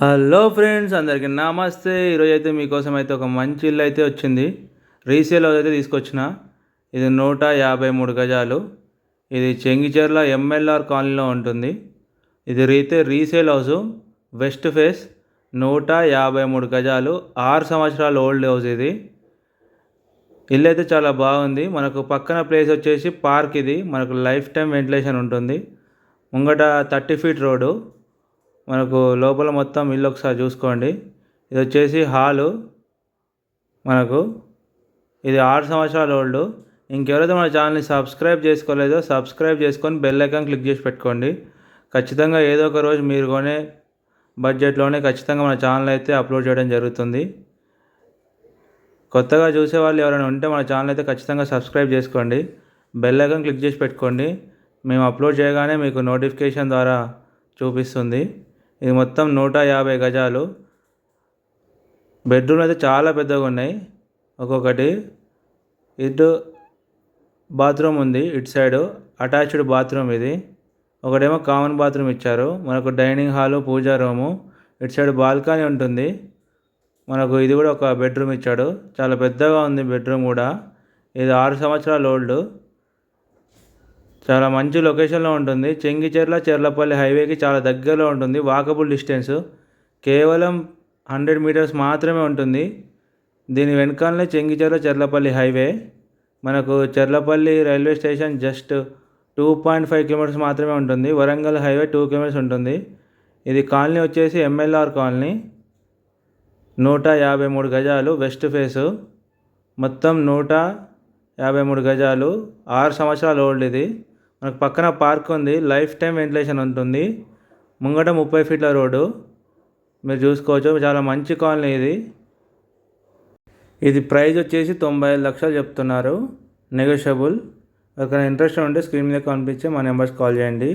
Hello friends అందరికీ నమస్తే. ఈరోజు అయితే మీకోసం అయితే ఒక మంచి ఇల్లు అయితే వచ్చింది. రీసేల్ హౌస్ అయితే తీసుకొచ్చిన. ఇది నూట యాభై మూడు గజాలు. ఇది చెంగిచెర్ల ఎంఎల్ఆర్ కాలనీలో ఉంటుంది. ఇది రీతే రీసేల్ హౌస్ వెస్ట్ ఫేస్ నూట యాభై మూడు గజాలు. ఆరు సంవత్సరాల ఓల్డ్ హౌస్ ఇది. ఇల్లు అయితే చాలా బాగుంది. మనకు పక్కన ప్లేస్ వచ్చేసి పార్క్ ఇది. మనకు లైఫ్ టైం వెంటిలేషన్ ఉంటుంది. ముంగట థర్టీ ఫీట్ రోడ్డు. మనకు లోపల మొత్తం ఇల్లు ఒకసారి చూసుకోండి. ఇది వచ్చేసి హాలు. మనకు ఇది ఆరు సంవత్సరాల ఓల్డ్. ఇంకెవరైతే మన ఛానల్ని సబ్స్క్రైబ్ చేసుకోలేదో సబ్స్క్రైబ్ చేసుకొని బెల్ ఐకాన్ క్లిక్ చేసి పెట్టుకోండి. ఖచ్చితంగా ఏదో ఒక రోజు మీరు కొనే బడ్జెట్లోనే ఖచ్చితంగా మన ఛానల్ అయితే అప్లోడ్ చేయడం జరుగుతుంది. కొత్తగా చూసే వాళ్ళు ఎవరైనా ఉంటే మన ఛానల్ అయితే ఖచ్చితంగా సబ్స్క్రైబ్ చేసుకోండి. బెల్ ఐకాన్ క్లిక్ చేసి పెట్టుకోండి. మేము అప్లోడ్ చేయగానే మీకు నోటిఫికేషన్ ద్వారా చూపిస్తుంది. ఇది మొత్తం నూట యాభై గజాలు. బెడ్రూమ్ అయితే చాలా పెద్దగా ఉన్నాయి. ఒక్కొక్కటి. ఇటు బాత్రూమ్ ఉంది ఇటు సైడు. అటాచ్డ్ బాత్రూమ్ ఇది. ఒకటేమో కామన్ బాత్రూమ్ ఇచ్చారు. మనకు డైనింగ్ హాలు పూజా రూము. ఇటు సైడ్ బాల్కనీ ఉంటుంది. మనకు ఇది కూడా ఒక బెడ్రూమ్ ఇచ్చాడు. చాలా పెద్దగా ఉంది బెడ్రూమ్ కూడా. ఇది ఆరు సంవత్సరాల ఓల్డ్. చాలా మంచి లొకేషన్లో ఉంటుంది. చెంగిచెర్ల చెర్లపల్లి హైవేకి చాలా దగ్గరలో ఉంటుంది. Walkable distance. కేవలం హండ్రెడ్ మీటర్స్ మాత్రమే ఉంటుంది. దీని వెనకాలనే చెంగిచెర్ల చెర్లపల్లి హైవే. మనకు Cherlapally railway station just two point five kilometres మాత్రమే ఉంటుంది. వరంగల్ హైవే టూ కిలోమీటర్స్ ఉంటుంది. ఇది కాలనీ వచ్చేసి ఎంఎల్ఆర్ కాలనీ. నూట యాభై మూడు గజాలు వెస్ట్ ఫేసు. మొత్తం నూట యాభై మూడు గజాలు. ఆరు సంవత్సరాల ఓల్డ్ ఇది. మనకు పక్కన పార్క్ ఉంది లైఫ్ టైం వెంటిలేషన్ ఉంటుంది. ముంగట ముప్పై ఫీట్ల రోడ్డు. మీరు చూసుకోవచ్చు చాలా మంచి కాలనీ ఇది. ఇది ప్రైస్ వచ్చేసి తొంభై ఐదు లక్షలు చెప్తున్నారు. నెగోషియబుల్ ఒకవేళ ఇంట్రెస్ట్ ఉంటే స్క్రీన్ మీద కనిపించే మా నెంబర్స్ కాల్ చేయండి.